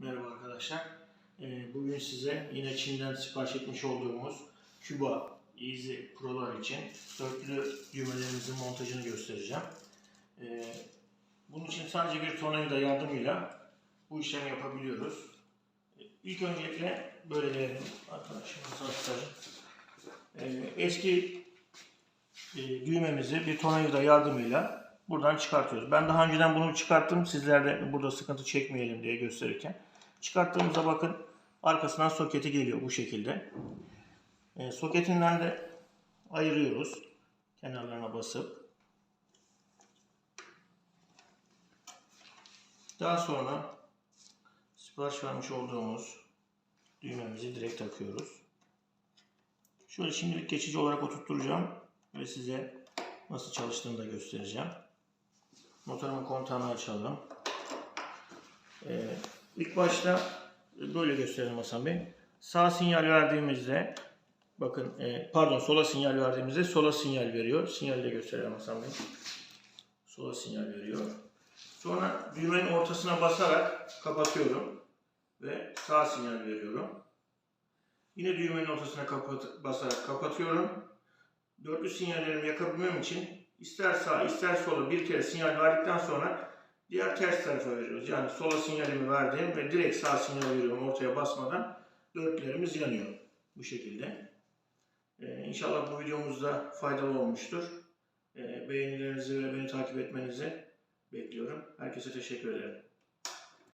Merhaba arkadaşlar. Ee, Bugün size yine Çin'den sipariş etmiş olduğumuz Cuba Easy Pro'lar için dörtlü düğmelerimizin montajını göstereceğim. Ee, Bunun için sadece bir tornavida yardımıyla bu işlemi yapabiliyoruz. Ee, İlk öncelikle böyle aktarayım. Ee, Eski e, düğmemizi bir tornavida yardımıyla buradan çıkartıyoruz. Ben daha önceden bunu çıkarttım. Sizler de burada sıkıntı çekmeyelim diye gösterirken. Çıkarttığımızda bakın arkasından soketi geliyor bu şekilde. E, soketinden de ayırıyoruz. Kenarlarına basıp. Daha sonra sipariş vermiş olduğumuz düğmemizi direkt takıyoruz. Şöyle şimdilik geçici olarak oturtturacağım ve size nasıl çalıştığını da göstereceğim. Motorumun kontağını açalım. İlk başta böyle gösterelim Hasan Bey. Sağ sinyal verdiğimizde bakın e, pardon sola sinyal verdiğimizde sola sinyal veriyor. Sinyali de gösterelim Hasan Bey. Sola sinyal veriyor. Sonra düğmenin ortasına basarak kapatıyorum ve sağ sinyal veriyorum. Yine düğmenin ortasına kapat basarak kapatıyorum. Dörtlü sinyallerimi yakabilmem için ister sağ ister sola bir kere sinyal verdikten sonra diğer ters tarafa veriyoruz. Yani sola sinyalimi verdim ve direkt sağ sinyal veriyorum ortaya basmadan dörtlerimiz yanıyor. Bu şekilde. Ee, inşallah bu videomuzda faydalı olmuştur. Ee, beğenilerinizi ve beni takip etmenizi bekliyorum. Herkese teşekkür ederim.